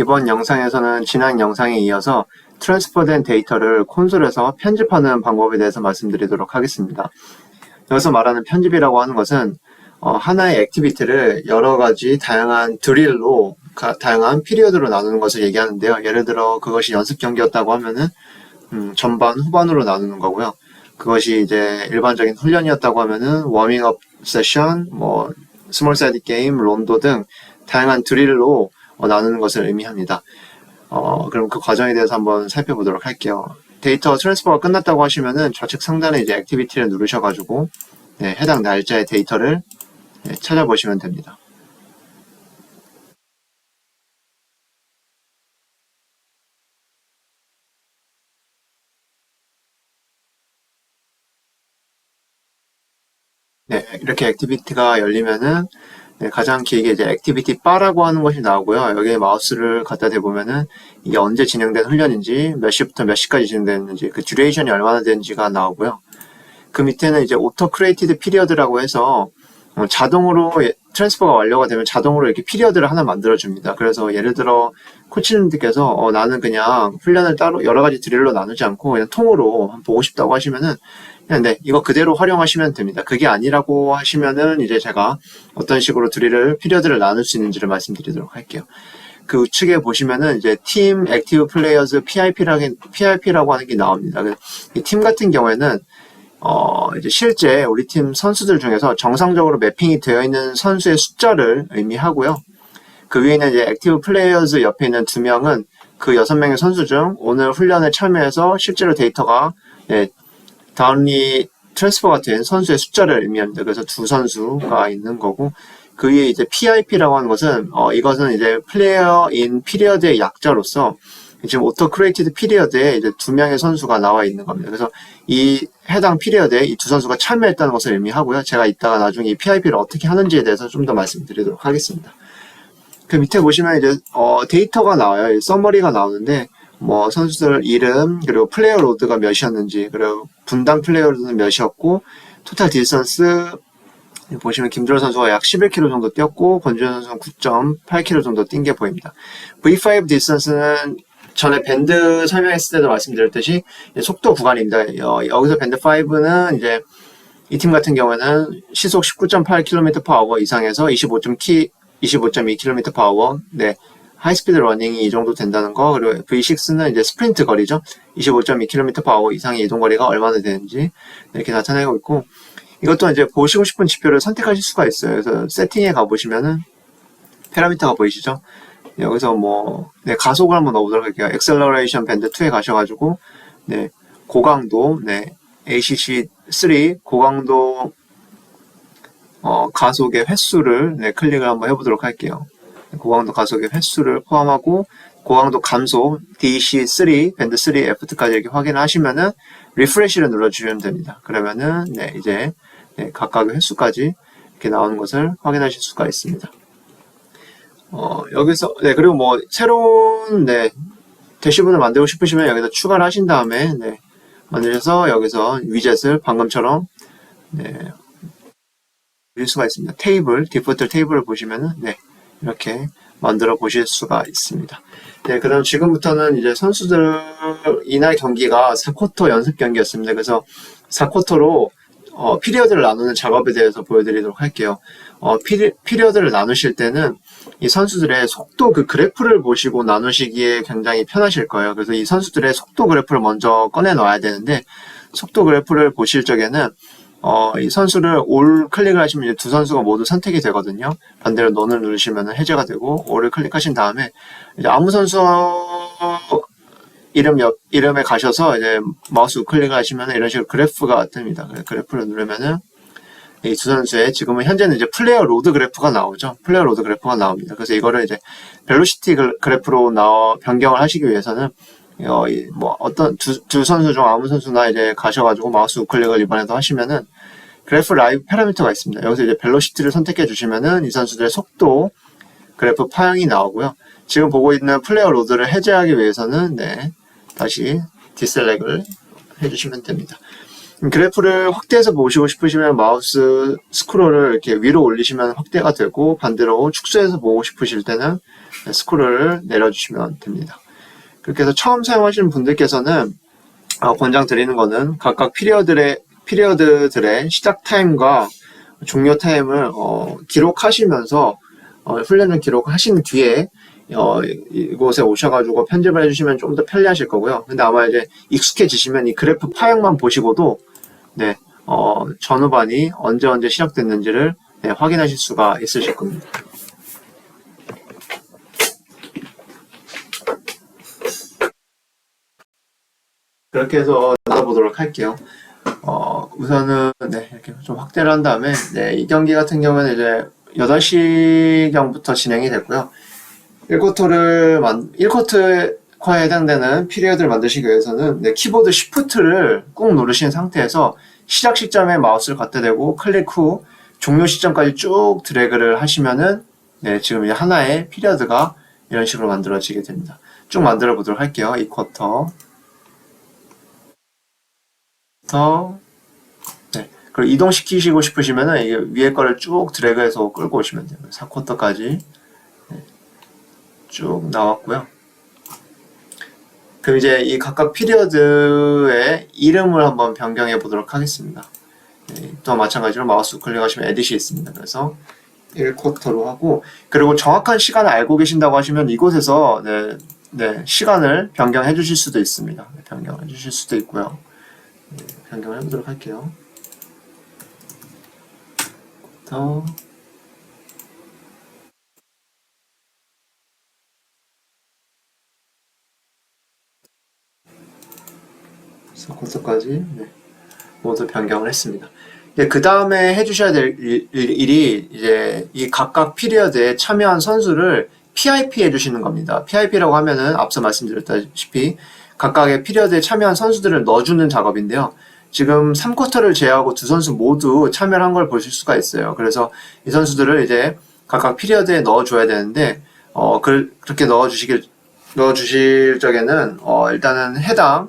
이번 영상에서는 지난 영상에 이어서 트랜스퍼된 데이터를 콘솔에서 편집하는 방법에 대해서 말씀드리도록 하겠습니다. 여기서 말하는 편집이라고 하는 것은 어, 하나의 액티비티를 여러 가지 다양한 드릴로 가- 다양한 피리어드로 나누는 것을 얘기하는데요. 예를 들어 그것이 연습 경기였다고 하면은 음, 전반 후반으로 나누는 거고요. 그것이 이제 일반적인 훈련이었다고 하면은 워밍업 세션, 뭐 스몰 사이드 게임, 론도 등 다양한 드릴로 어, 나누는 것을 의미합니다. 어, 그럼 그 과정에 대해서 한번 살펴보도록 할게요. 데이터 트랜스퍼가 끝났다고 하시면은 좌측 상단에 이제 액티비티를 누르셔가지고 네, 해당 날짜의 데이터를 네, 찾아보시면 됩니다. 네, 이렇게 액티비티가 열리면은 네, 가장 길게 이제 액티비티 바라고 하는 것이 나오고요. 여기에 마우스를 갖다 대보면은 이게 언제 진행된 훈련인지 몇 시부터 몇 시까지 진행됐는지 그 듀레이션이 얼마나 되는지가 나오고요. 그 밑에는 이제 오토 크레이티드 피리어드라고 해서 어, 자동으로 예- 트랜스퍼가 완료가 되면 자동으로 이렇게 피리어드를 하나 만들어 줍니다. 그래서 예를 들어 코치님들께서 어, 나는 그냥 훈련을 따로 여러 가지 드릴로 나누지 않고 그냥 통으로 보고 싶다고 하시면은 그냥 네 이거 그대로 활용하시면 됩니다. 그게 아니라고 하시면은 이제 제가 어떤 식으로 드릴을 피리어드를 나눌 수 있는지를 말씀드리도록 할게요. 그 우측에 보시면은 이제 팀 액티브 플레이어즈 PIP라고 PIP라고 하는 게 나옵니다. 이 팀 같은 경우에는 어, 이제 실제 우리 팀 선수들 중에서 정상적으로 매핑이 되어 있는 선수의 숫자를 의미하고요. 그 위에는 이제 액티브 플레이어즈 옆에 있는 두 명은 그 여섯 명의 선수 중 오늘 훈련에 참여해서 실제로 데이터가 예, 다운리 트랜스퍼가 된 선수의 숫자를 의미합니다. 그래서 두 선수가 있는 거고 그 위에 이제 PIP라고 하는 것은 어, 이것은 이제 플레이어 인 피리어드의 약자로서 지금 오토 크리에이티드 피리어드에 이제 두 명의 선수가 나와 있는 겁니다. 그래서 이 해당 피리어드에 이 두 선수가 참여했다는 것을 의미하고요. 제가 이따가 나중에 이 PIP를 어떻게 하는지에 대해서 좀 더 말씀드리도록 하겠습니다. 그 밑에 보시면 이제 어, 데이터가 나와요. 서머리가 나오는데 뭐 선수들 이름 그리고 플레이어 로드가 몇이었는지 그리고 분당 플레이어 로드는 몇이었고 토탈 디스턴스 보시면 김주호 선수가 약 11km 정도 뛰었고 권주현 선수는 9.8km 정도 뛴 게 보입니다. V5 디스턴스는 전에 밴드 설명했을 때도 말씀드렸듯이 속도 구간입니다. 어, 여기서 밴드 5는 이제 이 팀 같은 경우에는 시속 19.8km/h 이상에서 25.2 25.2km/h 네. 하이스피드 러닝이 이 정도 된다는 거. 그리고 V6는 이제 스프린트 거리죠. 25.2km/h 이상의 이동 거리가 얼마나 되는지 이렇게 나타내고 있고 이것도 이제 보시고 싶은 지표를 선택하실 수가 있어요. 그래서 세팅에 가보시면은 파라미터가 보이시죠 여기서 뭐 네, 가속을 한번 넣어보도록 할게요 엑셀러레이션 밴드 2에 가셔가지고 네 고강도 네 ACC 3 고강도 어, 가속의 횟수를 네, 클릭을 한번 해보도록 할게요. 고강도 가속의 횟수를 포함하고 고강도 감소 DC3 밴드 3 F까지 이렇게 확인을 하시면은 리프레시를 눌러주시면 됩니다. 그러면은 네, 이제 네, 각각의 횟수까지 이렇게 나오는 것을 확인하실 수가 있습니다. 어, 여기서 네 그리고 뭐 새로운 네 대시분을 만들고 싶으시면 여기다 추가를 하신 다음에 네, 만드셔서 여기서 위젯을 방금처럼 네, 볼 수가 있습니다. 테이블, 디포트 테이블을 보시면은, 네, 이렇게 만들어 보실 수가 있습니다. 네, 그 다음 지금부터는 이제 선수들 이날 경기가 4쿼터 연습 경기였습니다. 그래서 4쿼터로 어, 피리어드를 나누는 작업에 대해서 보여드리도록 할게요. 어, 피리, 피리어드를 나누실 때는 이 선수들의 속도 그 그래프를 보시고 나누시기에 굉장히 편하실 거예요. 그래서 이 선수들의 속도 그래프를 먼저 꺼내 놔야 되는데 속도 그래프를 보실 적에는 어, 이 선수를 올 클릭을 하시면 이제 두 선수가 모두 선택이 되거든요. 반대로 논을 누르시면 해제가 되고 올을 클릭하신 다음에 이제 아무 선수 이름 옆 이름에 가셔서 이제 마우스 우클릭을 하시면 이런 식으로 그래프가 뜹니다. 그래프를 누르면은 이 두 선수의 지금은 현재는 이제 플레이어 로드 그래프가 나오죠. 플레이어 로드 그래프가 나옵니다. 그래서 이거를 이제 벨로시티 그- 그래프로 나와 변경을 하시기 위해서는 어, 이 뭐 어떤 두, 두 선수 중 아무 선수나 이제 가셔가지고 마우스 우클릭을 이번에도 하시면은 그래프 라이브 파라미터가 있습니다. 여기서 이제 벨로시티를 선택해 주시면은 이 선수들의 속도 그래프 파형이 나오고요. 지금 보고 있는 플레이어 로드를 해제하기 위해서는 네 다시 디셀렉을 해주시면 됩니다. 그래프를 확대해서 보시고 싶으시면 마우스 스크롤을 이렇게 위로 올리시면 확대가 되고 반대로 축소해서 보고 싶으실 때는 스크롤을 내려주시면 됩니다. 그렇게 해서 처음 사용하시는 분들께서는 어, 권장 드리는 거는 각각 피리어들의 피리어드들의 시작 타임과 종료 타임을 어, 기록하시면서 어, 훈련을 기록하신 뒤에 어, 이곳에 오셔가지고 편집을 해주시면 좀 더 편리하실 거고요. 근데 아마 이제 익숙해지시면 이 그래프 파형만 보시고도 네, 어, 전후반이 언제 언제 시작됐는지를 네, 확인하실 수가 있으실 겁니다. 그렇게 해서 나눠보도록 할게요. 어, 우선은, 네, 이렇게 좀 확대를 한 다음에, 네, 이 경기 같은 경우는 이제 8시경부터 진행이 됐고요. 1쿼터를, 만, 1쿼터 에 해당되는 피리어드를 만드시기 위해서는, 네, 키보드 Shift를 꾹 누르신 상태에서 시작 시점에 마우스를 갖다 대고 클릭 후 종료 시점까지 쭉 드래그를 하시면은, 네, 지금 이 하나의 피리어드가 이런 식으로 만들어지게 됩니다. 쭉 만들어 보도록 할게요. 이 쿼터. 더 네. 그리고 이동시키시고 싶으시면은 이게 위에 거를 쭉 드래그해서 끌고 오시면 돼요. 4쿼터까지 네. 쭉 나왔고요. 그럼 이제 이 각각 피리어드의 이름을 한번 변경해 보도록 하겠습니다. 네, 또 마찬가지로 마우스 클릭하시면 에디시 있습니다. 그래서 1쿼터로 하고 그리고 정확한 시간을 알고 계신다고 하시면 이곳에서 네, 네, 시간을 변경해 주실 수도 있습니다. 네, 변경해 주실 수도 있고요. 네, 변경을 해보도록 할게요. 더 서커서까지 네, 모두 변경을 했습니다. 그 다음에 해주셔야 될 일, 일이 이제 이 각각 피리어드에 참여한 선수를 PIP 해주시는 겁니다. PIP라고 하면은 앞서 말씀드렸다시피 각각의 피리어드에 참여한 선수들을 넣어주는 작업인데요. 지금 3쿼터를 제외하고 두 선수 모두 참여를 한 걸 보실 수가 있어요. 그래서 이 선수들을 이제 각각 피리어드에 넣어줘야 되는데, 어, 그, 그렇게 넣어주시길, 넣어주실 적에는, 어, 일단은 해당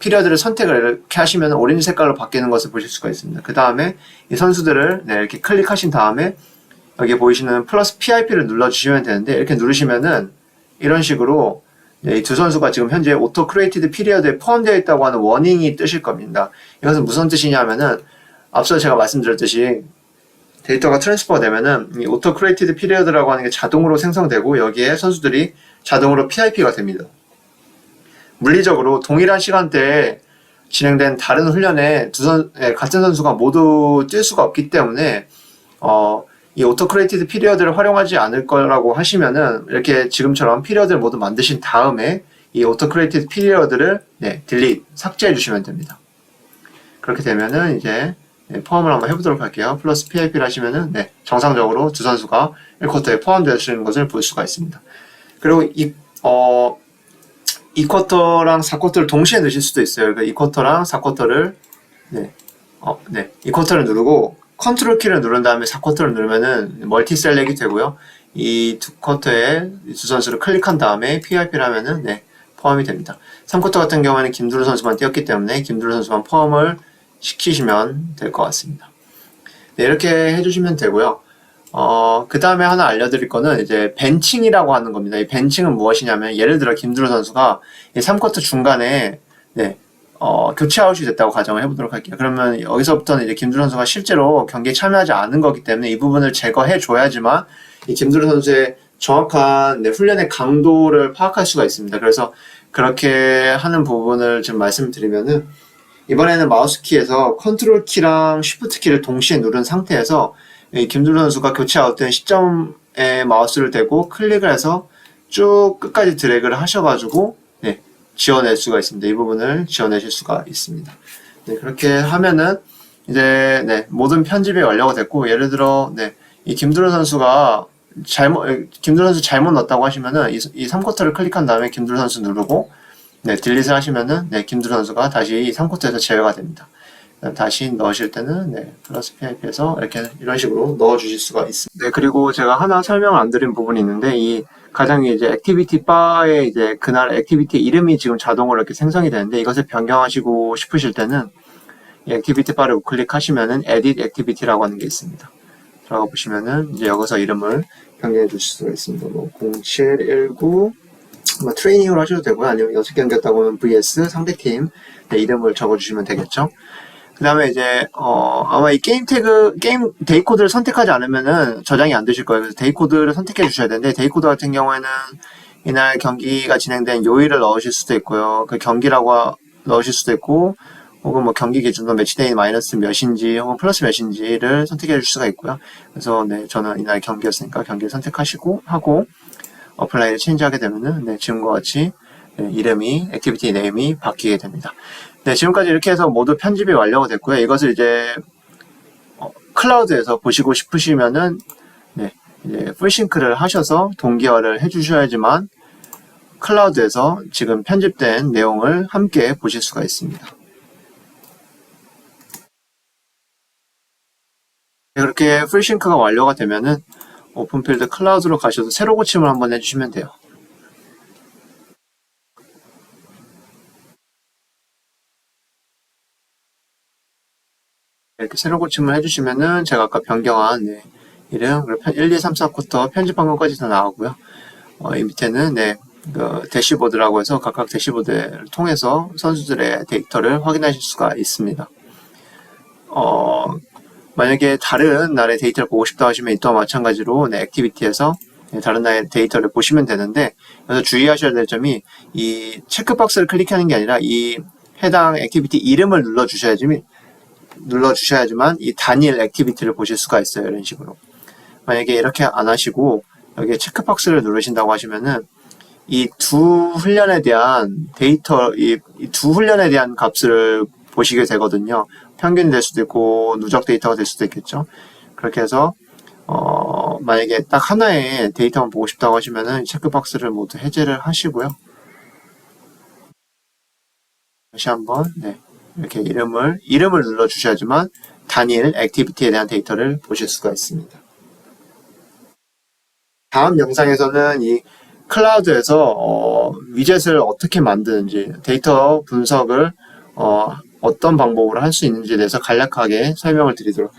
피리어드를 선택을 이렇게 하시면 오렌지 색깔로 바뀌는 것을 보실 수가 있습니다. 그 다음에 이 선수들을 네, 이렇게 클릭하신 다음에 여기 보이시는 플러스 PIP를 눌러주시면 되는데, 이렇게 누르시면은 이런 식으로 네, 이두 선수가 지금 현재 오토 크리에이티드 피리어드에 포함되어 있다고 하는 워닝이 뜨실 겁니다. 이것은 무슨 뜻이냐면은 앞서 제가 말씀드렸듯이 데이터가 트랜스퍼가 되면은 이 오토 크리에이티드 피리어드라고 하는 게 자동으로 생성되고 여기에 선수들이 자동으로 PIP가 됩니다. 물리적으로 동일한 시간대에 진행된 다른 훈련에 두 선, 예, 같은 선수가 모두 뛸 수가 없기 때문에 어, 이 오토 크리에이티드 피리어드를 활용하지 않을 거라고 하시면은 이렇게 지금처럼 피리어드를 모두 만드신 다음에 이 오토 크리에이티드 피리어드를 네, 딜릿 삭제해 주시면 됩니다. 그렇게 되면은 이제 네, 포함을 한번 해보도록 할게요. 플러스 PIP를 하시면은 네, 정상적으로 두 선수가 1쿼터에 포함되시는 것을 볼 수가 있습니다. 그리고 이, 어, 2쿼터랑 4쿼터를 동시에 넣으실 수도 있어요. 그러니까 2쿼터랑 4쿼터를 네, 어, 네, 2쿼터를 누르고 컨트롤 키를 누른 다음에 4쿼터를 누르면은 멀티 셀렉이 되고요. 이 두 쿼터에 두 선수를 클릭한 다음에 PIP를 하면은 네, 포함이 됩니다. 3쿼터 같은 경우에는 김두루 선수만 뛰었기 때문에 김두루 선수만 포함을 시키시면 될 것 같습니다. 네, 이렇게 해주시면 되고요. 어, 그 다음에 하나 알려드릴 거는 이제 벤칭이라고 하는 겁니다. 이 벤칭은 무엇이냐면 예를 들어 김두루 선수가 이 3쿼터 중간에 네, 어, 교체 아웃이 됐다고 가정을 해보도록 할게요. 그러면 여기서부터는 이제 김두루 선수가 실제로 경기에 참여하지 않은 거기 때문에 이 부분을 제거해 줘야지만 이 김두루 선수의 정확한 네, 훈련의 강도를 파악할 수가 있습니다. 그래서 그렇게 하는 부분을 지금 말씀드리면은 이번에는 마우스 키에서 컨트롤 키랑 쉬프트 키를 동시에 누른 상태에서 이 김두루 선수가 교체 아웃된 시점에 마우스를 대고 클릭을 해서 쭉 끝까지 드래그를 하셔가지고 네, 지원낼 수가 있습니다. 이 부분을 지원내실 수가 있습니다. 네, 그렇게 하면은 이제 네, 모든 편집이 완료가 됐고 예를 들어 네, 이 김두루 선수가 잘못 김두루 선수 잘못 넣었다고 하시면은 이, 이 3쿼터를 클릭한 다음에 김두루 선수 누르고 네, 딜릿을 하시면은 네, 김두루 선수가 다시 이 3쿼터에서 제외가 됩니다. 다시 넣으실 때는 네, 플러스 PIP에서 이렇게 이런 식으로 넣어 주실 수가 있습니다. 네, 그리고 제가 하나 설명을 안 드린 부분이 있는데 이 가장 이제 액티비티 바에 이제 그날 액티비티 이름이 지금 자동으로 이렇게 생성이 되는데 이것을 변경하시고 싶으실 때는 이 액티비티 바를 우클릭하시면은 edit activity라고 하는 게 있습니다. 들어가 보시면은 이제 여기서 이름을 변경해 주실 수가 있습니다. 뭐 0719, 뭐 트레이닝으로 하셔도 되고요. 아니면 개 넘겼다고 하면 vs 상대팀 네, 이름을 적어주시면 되겠죠. 그 다음에 이제, 어, 아마 이 게임 태그, 게임 데이 코드를 선택하지 않으면은 저장이 안 되실 거예요. 그래서 데이 코드를 선택해 주셔야 되는데, 데이 코드 같은 경우에는 이날 경기가 진행된 요일을 넣으실 수도 있고요. 그 경기라고 하- 넣으실 수도 있고, 혹은 뭐 경기 기준으로 매치데이 마이너스 몇인지, 혹은 플러스 몇인지를 선택해 줄 수가 있고요. 그래서 네, 저는 이날 경기였으니까 경기를 선택하시고, 하고, 어플라이를 체인지하게 되면은, 네, 지금과 같이 네, 이름이, 액티비티 네임이 바뀌게 됩니다. 네, 지금까지 이렇게 해서 모두 편집이 완료가 됐고요. 이것을 이제 어, 클라우드에서 보시고 싶으시면은 네, 이제 풀싱크를 하셔서 동기화를 해주셔야지만 클라우드에서 지금 편집된 내용을 함께 보실 수가 있습니다. 네, 그렇게 풀싱크가 완료가 되면은 오픈필드 클라우드로 가셔서 새로 고침을 한번 해주시면 돼요. 이렇게 새로 고침을 해주시면은 제가 아까 변경한 네, 이름 그리고 편- 1, 2, 3, 4쿼터 편집한 것까지 다 나오고요. 어, 이 밑에는 네, 그 대시보드라고 해서 각각 대시보드를 통해서 선수들의 데이터를 확인하실 수가 있습니다. 어, 만약에 다른 날의 데이터를 보고 싶다 하시면 이또한 마찬가지로 네, 액티비티에서 네, 다른 날의 데이터를 보시면 되는데 그래서 주의하셔야 될 점이 이 체크박스를 클릭하는 게 아니라 이 해당 액티비티 이름을 눌러 주셔야지 눌러 주셔야지만 이 단일 액티비티를 보실 수가 있어요. 이런 식으로. 만약에 이렇게 안 하시고 여기에 체크박스를 누르신다고 하시면은 이 두 훈련에 대한 데이터, 이 두 훈련에 대한 값을 보시게 되거든요. 평균이 될 수도 있고 누적 데이터가 될 수도 있겠죠. 그렇게 해서 어, 만약에 딱 하나의 데이터만 보고 싶다고 하시면은 체크박스를 모두 해제를 하시고요. 다시 한번 네, 이렇게 이름을 이름을 눌러 주셔야지만 단일 액티비티에 대한 데이터를 보실 수가 있습니다. 다음 영상에서는 이 클라우드에서 어, 위젯을 어떻게 만드는지 데이터 분석을 어, 어떤 방법으로 할 수 있는지에 대해서 간략하게 설명을 드리도록 하겠습니다.